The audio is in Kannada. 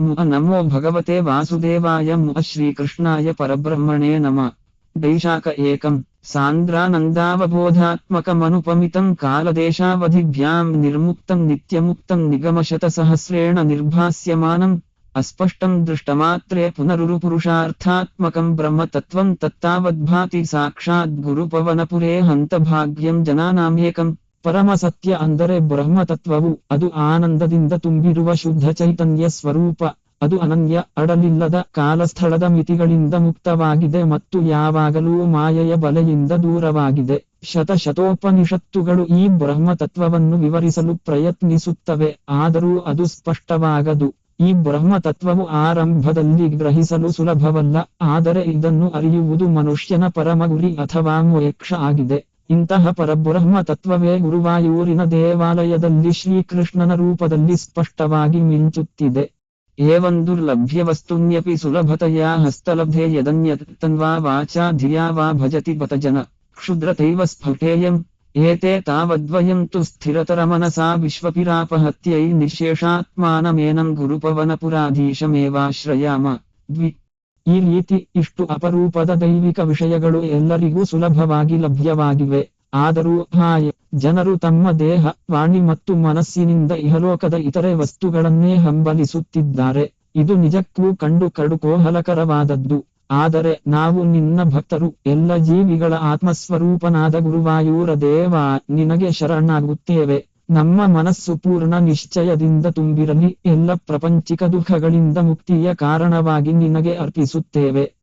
नमो भगवते वासुदेवाय मुह श्रीकृष्णाय परब्रह्मणे नम। दैशाक एकम् सान्द्रानन्दावबोधात्मकमनुपमितम् कालदेशावधिभ्याम् निर्मुक्तम् नित्यमुक्तम् निगमशतसहस्रेण निर्भास्यमानम् अस्पष्टम् दृष्टमात्रे पुनरुरुपुरुषार्थात्मकम् ब्रह्मतत्त्वम् तत्तावद्भाति साक्षाद्गुरुपवनपुरे हन्त भाग्यम् जनानामेकम्। ಪರಮ ಸತ್ಯ ಅಂದರೆ ಬ್ರಹ್ಮ ತತ್ವವು ಅದು ಆನಂದದಿಂದ ತುಂಬಿರುವ ಶುದ್ಧ ಚೈತನ್ಯ ಸ್ವರೂಪ, ಅದು ಅನನ್ಯ, ಅಡಲಿಲ್ಲದ ಕಾಲಸ್ಥಳದ ಮಿತಿಗಳಿಂದ ಮುಕ್ತವಾಗಿದೆ ಮತ್ತು ಯಾವಾಗಲೂ ಮಾಯೆಯ ಬಲೆಯಿಂದ ದೂರವಾಗಿದೆ. ಶತಶತೋಪನಿಷತ್ತುಗಳು ಈ ಬ್ರಹ್ಮ ತತ್ವವನ್ನು ವಿವರಿಸಲು ಪ್ರಯತ್ನಿಸುತ್ತವೆ, ಆದರೂ ಅದು ಸ್ಪಷ್ಟವಾಗದು. ಈ ಬ್ರಹ್ಮ ತತ್ವವು ಆರಂಭದಲ್ಲಿ ಗ್ರಹಿಸಲು ಸುಲಭವಲ್ಲ, ಆದರೆ ಇದನ್ನು ಅರಿಯುವುದು ಮನುಷ್ಯನ ಪರಮ ಗುರಿ ಅಥವಾ ಮೋಕ್ಷ ಆಗಿದೆ. ಇಂತಹ ಪರಬ್ರಹ್ಮ ತತ್ವವೇ ಗುರುವಾಯೂರಿನ ದೇವಾಲಯದಲ್ಲಿ ಶ್ರೀಕೃಷ್ಣನ ರೂಪದಲ್ಲಿ ಸ್ಪಷ್ಟವಾಗಿ ಮಿಂಚುತ್ತಿದೆ. ಏವಂದು ಲಭ್ಯವಸ್ತುನ್ಯಪಿ ಸುಲಭತೆಯ ಹಸ್ತಲಭ್ಯೆ ಯದನ್ಯತನ್ವಾ ವಾಚಾ ಧಿಯಾ ವಾ ಭಜತಿ ಬತಜನ ಕ್ಷುದ್ರತೈವ ಸ್ಫುಟೇಯಂ ಏತೆ ತಾವದ್ವಯಂ ತು ಸ್ಥಿರತರ ಮನಸಾ ವಿಶ್ವಪಿರಾಪಹತ್ಯೈ ನಿಶೇಷಾತ್ಮಾನಮೇನಂ ಗುರುಪವನಪುರಾಧೀಶಮೇವಾಶ್ರಯಾಮ ದ್ವಿ ಈ ರೀತಿ ಇಷ್ಟು ಅಪರೂಪದ ದೈವಿಕ ವಿಷಯಗಳು ಎಲ್ಲರಿಗೂ ಸುಲಭವಾಗಿ ಲಭ್ಯವಾಗಿವೆ. ಆದರೂ ಹಾಯ್, ಜನರು ತಮ್ಮ ದೇಹ, ವಾಣಿ ಮತ್ತು ಮನಸ್ಸಿನಿಂದ ಇಹಲೋಕದ ಇತರೆ ವಸ್ತುಗಳನ್ನೇ ಹಂಬಲಿಸುತ್ತಿದ್ದಾರೆ. ಇದು ನಿಜಕ್ಕೂ ಕಂಡು ಕಡುಕೋಹಲಕರವಾದದ್ದು ಆದರೆ ನಾವು ನಿನ್ನ ಭಕ್ತರು, ಎಲ್ಲ ಜೀವಿಗಳ ಆತ್ಮಸ್ವರೂಪನಾದ ಗುರುವಾಯೂರ ದೇವ, ನಿನಗೆ ಶರಣಾಗುತ್ತೇವೆ. ನಮ್ಮ ಮನಸ್ಸು ಪೂರ್ಣ ನಿಶ್ಚಯದಿಂದ ತುಂಬಿರಲಿ. ಎಲ್ಲ ಪ್ರಪಂಚಿಕ ದುಃಖಗಳಿಂದ ಮುಕ್ತಿಯ ಕಾರಣವಾಗಿ ನಿನಗೆ ಅರ್ಪಿಸುತ್ತೇವೆ.